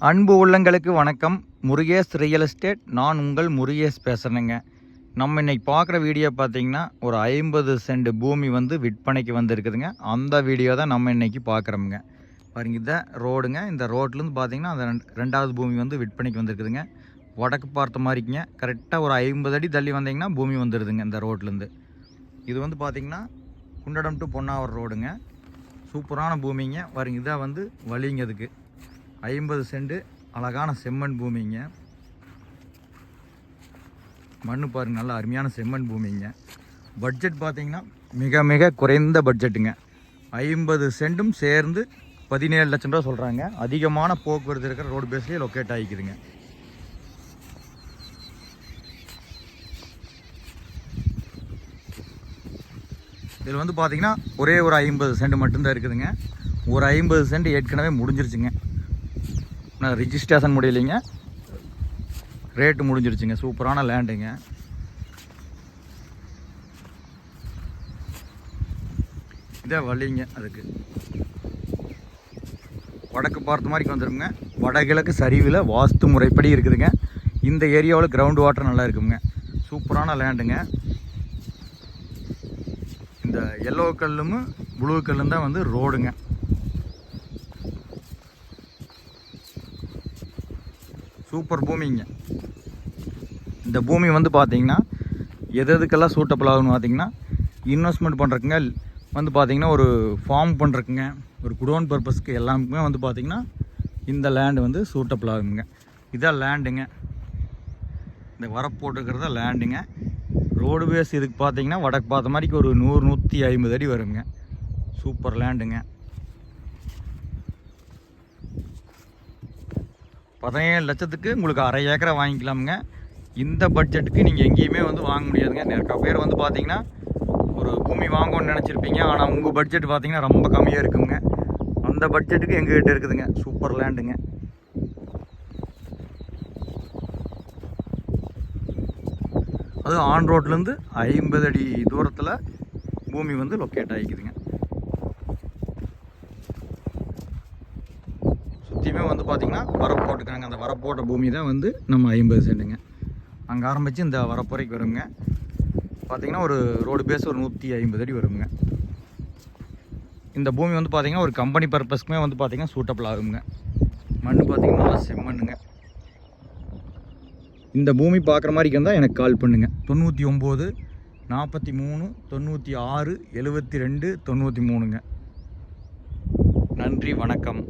அன்பு உள்ளங்களுக்கு வணக்கம். Murugesh real estate. நான் உங்கள் முருகேஷ் பேசுகிறேங்க நம்ம இன்னைக்கு பார்க்குற வீடியோ பார்த்தீங்கன்னா ஒரு ஐம்பது சென்ட் பூமி வந்து விற்பனைக்கு வந்திருக்குதுங்க. அந்த வீடியோ தான் நம்ம இன்றைக்கி பார்க்குறோமுங்க. பாருங்க இதான் ரோடுங்க. இந்த ரோட்லேருந்து பார்த்தீங்கன்னா அந்த ரெண்டு- ரெண்டாவது பூமி வந்து விற்பனைக்கு வந்திருக்குதுங்க. வடக்கு பார்த்த மாதிரிக்குங்க கரெக்டாக ஒரு ஐம்பது அடி தள்ளி வந்தீங்கன்னா பூமி வந்துடுதுங்க இந்த ரோட்லேருந்து. இது வந்து பார்த்தீங்கன்னா குண்டடம் டு பொன்னாவூர் ரோடுங்க. சூப்பரான பூமிங்க. பாருங்க இதாக வந்து வழிங்க அதுக்கு. ஐம்பது சென்ட் அழகான செம்மண் பூமிங்க. மண்ணு பாருங்க நல்ல அருமையான செம்மண் பூமிங்க. பட்ஜெட் பார்த்தீங்கன்னா மிக மிக குறைந்த பட்ஜெட்டுங்க ஐம்பது சென்டும் சேர்ந்து பதினேழு லட்சம் ரூபா சொல்கிறாங்க அதிகமான போக்குவரத்து இருக்கிற ரோடு பேஸ்லேயே லொக்கேட் ஆகிக்குதுங்க இதில் வந்து பார்த்தீங்கன்னா ஒரே ஒரு ஐம்பது சென்ட் மட்டும்தான் இருக்குதுங்க. ஒரு ஐம்பது சென்ட் ஏற்கனவே முடிஞ்சிருச்சுங்க. ஆனால் ரிஜிஸ்ட்ரேஷன் முடியலைங்க. ரேட்டு முடிஞ்சிருச்சுங்க. சூப்பரான லேண்டுங்க இதே வழிங்க அதுக்கு. வடக்கு பார்த்த மாதிரிக்கு வந்துடுங்க வடகிழக்கு சரிவில் வாஸ்து முறைப்படி இருக்குதுங்க. இந்த ஏரியாவில் கிரவுண்ட் வாட்டர் நல்லா இருக்குங்க. சூப்பரான லேண்டுங்க இந்த எல்லோ கல்லும் ப்ளூ கல்லும் தான் வந்து ரோடுங்க சூப்பர் பூமிங்க. இந்த பூமி வந்து பார்த்தீங்கன்னா எது எதுக்கெல்லாம் சூட்டபிள் ஆகும்னு பார்த்தீங்கன்னா இன்வெஸ்ட்மெண்ட் பண்ணுறக்குங்க வந்து பார்த்தீங்கன்னா ஒரு ஃபார்ம் பண்ணுறக்குங்க ஒரு குடோன் பர்பஸ்க்கு எல்லாமே வந்து பார்த்திங்கன்னா இந்த லேண்டு வந்து சூட்டபிள் ஆகுங்க இதான் லேண்டுங்க இந்த வரப்போட்டுக்கிறத லேண்டுங்க ரோடு பேஸ் இதுக்கு பார்த்தீங்கன்னா வடக்கு பார்த்த மாதிரிக்கு ஒரு நூறு நூற்றி ஐம்பது அடி வருங்க. சூப்பர் லேண்டுங்க பதினேழு லட்சத்துக்கு உங்களுக்கு அரை ஏக்கரை வாங்கிக்கலாமுங்க. இந்த பட்ஜெட்டுக்கு நீங்கள் எங்கேயுமே வந்து வாங்க முடியாதுங்க. நிறைய பேர் வந்து பார்த்தீங்கன்னா ஒரு பூமி வாங்கணும்னு நினச்சிருப்பீங்க. ஆனால் உங்கள் பட்ஜெட் பார்த்தீங்கன்னா ரொம்ப கம்மியாக இருக்குங்க. அந்த பட்ஜெட்டுக்கு எங்ககிட்ட இருக்குதுங்க. சூப்பர் லேண்டுங்க அதுவும் ஆன் ரோட்லேருந்து ஐம்பது அடி தூரத்தில் பூமி வந்து லொக்கேட் ஆகிக்குதுங்க சுற்றியுமே வந்து பார்த்திங்கன்னா வரப்பு போட்டுக்கிறாங்க அந்த வரப்பு போட்ட பூமி தான் வந்து நம்ம ஐம்பது சென்ட்டுங்க. அங்கே ஆரம்பித்து இந்த வரப்புறைக்கு வருங்க. பார்த்திங்கன்னா ஒரு ரோடு பேஸ் ஒரு நூற்றி ஐம்பது அடி வருங்க. இந்த பூமி வந்து பார்த்திங்கன்னா ஒரு கம்பெனி பர்பஸ்க்குமே வந்து பார்த்திங்கன்னா சூட்டபிள் ஆகுங்க. மண் பார்த்திங்கன்னா செம்மண்ணுங்க. இந்த பூமி பார்க்குற மாதிரி இருந்தால் எனக்கு கால் பண்ணுங்கள் தொண்ணூற்றி ஒம்பது நாற்பத்தி மூணு தொண்ணூற்றி ஆறு எழுபத்தி ரெண்டு தொண்ணூற்றி மூணுங்க. நன்றி வணக்கம்.